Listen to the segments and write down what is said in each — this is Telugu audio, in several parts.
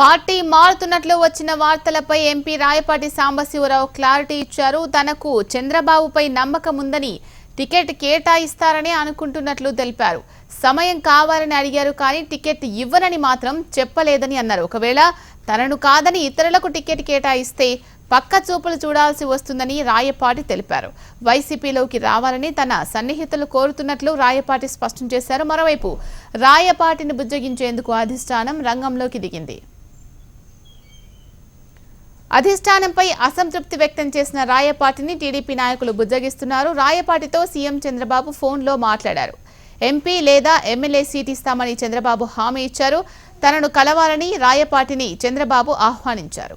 పార్టీ మారుతున్నట్లు వచ్చిన వార్తలపై ఎంపీ రాయపాటి సాంబశివరావు క్లారిటీ ఇచ్చారు. తనకు చంద్రబాబుపై నమ్మకం ఉందని టికెట్ కేటాయిస్తారని అనుకుంటున్నట్లు తెలిపారు. సమయం కావాలని అడిగారు కానీ టికెట్ ఇవ్వనని మాత్రం చెప్పలేదని అన్నారు. ఒకవేళ తనను కాదని ఇతరులకు టికెట్ కేటాయిస్తే పక్క చూపులు చూడాల్సి వస్తుందని రాయపాటి తెలిపారు. వైసీపీలోకి రావాలని తన సన్నిహితులు కోరుతున్నట్లు రాయపాటి స్పష్టం చేశారు. మరోవైపు రాయపాటిని బుజ్జగించేందుకు అధిష్టానం రంగంలోకి దిగింది. అధిష్టానంపై అసంతృప్తి వ్యక్తం చేసిన రాయపాటిని టీడీపీ నాయకులు బుజ్జగిస్తున్నారు. రాయపాటితో సీఎం చంద్రబాబు ఫోన్లో మాట్లాడారు. ఎంపీ లేదా ఎమ్మెల్యే సీట్ ఇస్తామని చంద్రబాబు హామీ ఇచ్చారు. తనను కలవాలని రాయపాటిని చంద్రబాబు ఆహ్వానించారు.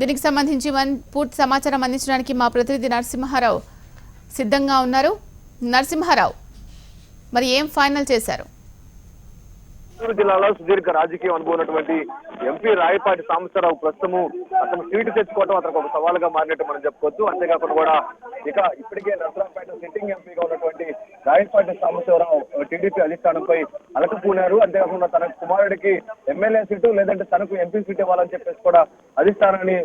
దీనికి సంబంధించి పూర్తి సమాచారం అందించడానికి మా ప్రతినిధి నరసింహారావు సిద్ధంగా ఉన్నారు. నరసింహారావు మరి ఏం ఫైనల్ చేశారు? చిత్తూరు జిల్లాలో సుదీర్ఘ రాజకీయ అనుభవం ఎంపీ రాయపాటి సాంబశివరావు ప్రస్తుతము అతను సీటు తెచ్చుకోవడం అతనికి ఒక సవాలుగా మారినట్టు మనం చెప్పుకోవచ్చు. అంతేకాకుండా కూడా ఇక ఇప్పటికే నరసరావుపేట సిట్టింగ్ ఎంపీగా ఉన్నటువంటి రాయలపాటి సాంబశివరావు టీడీపీ అధిష్టానంపై అలకపోయినారు అంతేకాకుండా తన కుమారుడికి ఎమ్మెల్యే సీటు లేదంటే తనకు ఎంపీ సీట్ ఇవ్వాలని చెప్పేసి కూడా అధిష్టానాన్ని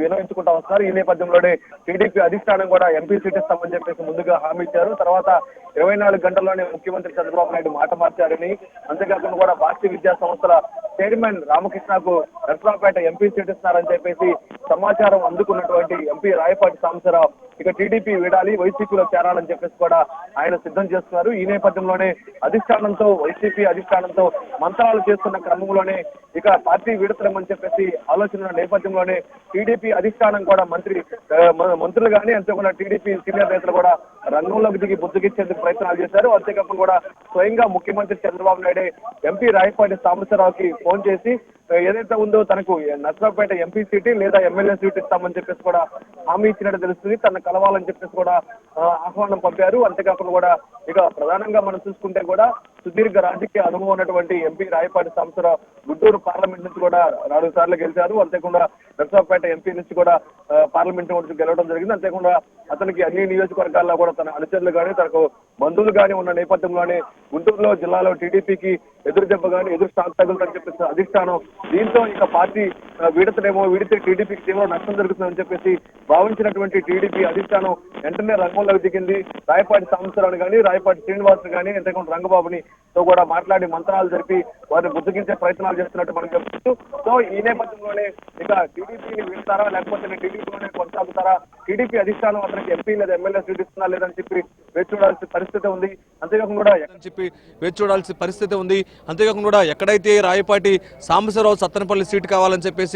వినియోగించుకుంటా వస్తున్నారు ఈ నేపథ్యంలోనే టీడీపీ అధిష్టానం కూడా ఎంపీ సీట్ ఇస్తామని చెప్పేసి ముందుగా హామీ ఇచ్చారు. తర్వాత ఇరవై నాలుగు గంటల్లోనే ముఖ్యమంత్రి చంద్రబాబు నాయుడు మాట మార్చారని అంతేకాకుండా కూడా భారతీయ విద్యా సంస్థల చైర్మన్ రామకృష్ణకు నర్సరావుపేట ఎంపీ సీట్ ఇస్తున్నారని చెప్పేసి సమాచారం అందుకున్నటువంటి ఎంపీ రాయపాటి సాంబశివరావు. ఇక టీడీపీ విడాలి వైసీపీలో చేరాలని చెప్పేసి కూడా ఆయన సిద్ధం చేస్తున్నారు. ఈ నేపథ్యంలోనే అధిష్టానంతో వైసీపీ అధిష్టానంతో మంత్రాలు చేస్తున్న క్రమంలోనే ఇక పార్టీ విడతలేమని చెప్పేసి ఆలోచన నేపథ్యంలోనే టీడీపీ అధిష్టానం కూడా మంత్రి మంత్రులు కానీ అంతేకాకుండా టీడీపీ సీనియర్ నేతలు కూడా రంగంలోకి దిగి బుద్ధికిచ్చేందుకు ప్రయత్నాలు చేశారు. అంతేకాకుండా కూడా స్వయంగా ముఖ్యమంత్రి చంద్రబాబు నాయుడే ఎంపీ రాయపాటి సాంబశివరావుకి ఫోన్ చేసి ఏదైతే ఉందో తనకు నర్సరావుపేట ఎంపీ సీటు లేదా ఎమ్మెల్యే సీట్ ఇస్తామని చెప్పేసి కూడా హామీ ఇచ్చినట్టు తెలుస్తుంది. తన కలవాలని చెప్పేసి కూడా ఆహ్వానం పంపారు. అంతేకాకుండా కూడా ఇక ప్రధానంగా మనం చూసుకుంటే కూడా సుదీర్ఘ రాజకీయ అనుభవం ఉన్నటువంటి ఎంపీ రాయపాటి సంవత్సరం గుంటూరు పార్లమెంట్ నుంచి కూడా నాలుగు సార్లు గెలిచారు. అంతేకాకుండా నర్సాపేట ఎంపీ నుంచి కూడా పార్లమెంట్ నుంచి గెలవడం జరిగింది. అంతేకాకుండా అతనికి అన్ని నియోజకవర్గాల్లో కూడా తన అనుచరులు కానీ తనకు బంధువులు కానీ ఉన్న నేపథ్యంలోనే గుంటూరులో జిల్లాలో టీడీపీకి ఎదురు దెబ్బ కానీ ఎదురు స్థానం తగులుతుందని చెప్పేసి అధిష్టానం దీంతో ఇక పార్టీ వీడతనేమో వీడితే టీడీపీకి తీవ్ర నష్టం జరుగుతుందని చెప్పేసి భావించినటువంటి టీడీపీ అధిష్టానం వెంటనే రంగంలోకి దిగింది. రాయపాటి సాంబశివరావు కానీ రాయపాటి శ్రీనివాస్ కానీ ఇంతకుముందు రంగబాబుని తో కూడా మాట్లాడి మంత్రాలు జరిపి వారిని గుర్తుగించే ప్రయత్నాలు చేస్తున్నట్టు మనం చెప్తూ సో ఈ నేపథ్యంలోనే ఇక టీడీపీని వీడతారా లేకపోతే టీడీపీలోనే కొనసాగుతారా? టీడీపీ అధిష్టానం అతనికి ఎంపీ లేదా ఎమ్మెల్యే సీట్ ఇస్తున్నా లేదని చెప్పి వేచి చూడాల్సిన పరిస్థితి ఉంది. అంతేకాకుండా చెప్పి వేచి చూడాల్సిన పరిస్థితి ఉంది. అంతేకాకుండా ఎక్కడైతే రాయపాటి సాంబశివరావు సత్తనపల్లి సీట్ కావాలని చెప్పేసి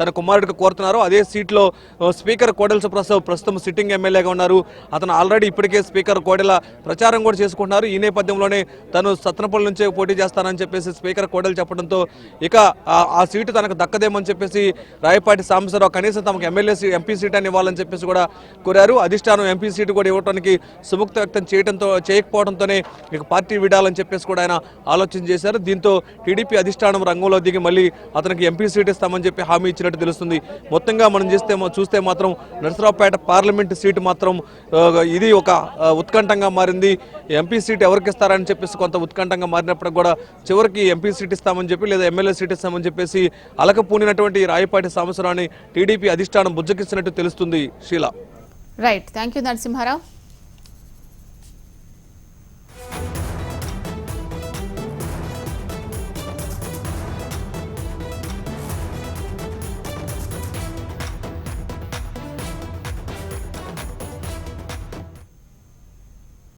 తన కుమారుడికి కోరుతున్నారు. అదే సీట్లో స్పీకర్ కోడెల సుప్రసాద్ ప్రస్తుతం సిట్టింగ్ ఎమ్మెల్యేగా ఉన్నారు. అతను ఆల్రెడీ ఇప్పటికే స్పీకర్ కోడెల ప్రచారం కూడా చేసుకుంటున్నారు. ఈ నేపథ్యంలోనే తను సత్నపల్లి నుంచే పోటీ చేస్తానని చెప్పేసి స్పీకర్ కోడెలు చెప్పడంతో ఇక ఆ- ఆ సీటు తనకు దక్కదేమని చెప్పేసి రాయపాటి సాంబశివరావు కనీసం తమకు ఎమ్మెల్యే ఎంపీ సీట్ అని ఇవ్వాలని చెప్పేసి కూడా కోరారు. అధిష్టానం ఎంపీ సీటు కూడా ఇవ్వడానికి సుముక్త వ్యక్తం చేయడంతో చేయకపోవడంతోనే ఇక పార్టీ విడాలని చెప్పేసి కూడా ఆయన ఆలోచన చేశారు. దీంతో టీడీపీ అధిష్టానం రంగంలో దిగి మళ్ళీ అతనికి ఎంపీ సీట్ ఇస్తామని చెప్పి హామీ ఇచ్చినట్టు తెలుస్తుంది. మొత్తంగా మనం చేస్తే చూస్తే మాత్రం నరసరావుపేట పార్లమెంట్ సీటు మాత్రం ఇది ఒక ఉత్కంఠంగా మారింది. ఎంపీ సీట్ ఎవరికి ఇస్తారని చెప్పేసి కొంత ఉత్కంఠంగా మారినప్పుడు కూడా చివరికి ఎంపీ సీట్ ఇస్తామని చెప్పి లేదా ఎమ్మెల్యే సీట్ ఇస్తామని చెప్పేసి అలకపూనినటువంటి రాయపాటి సాంబశివరావుని టీడీపీ అధిష్టానం బుజ్జకిస్తున్నట్టు తెలుస్తుంది. Sheela. Right thank you Narasimha Rao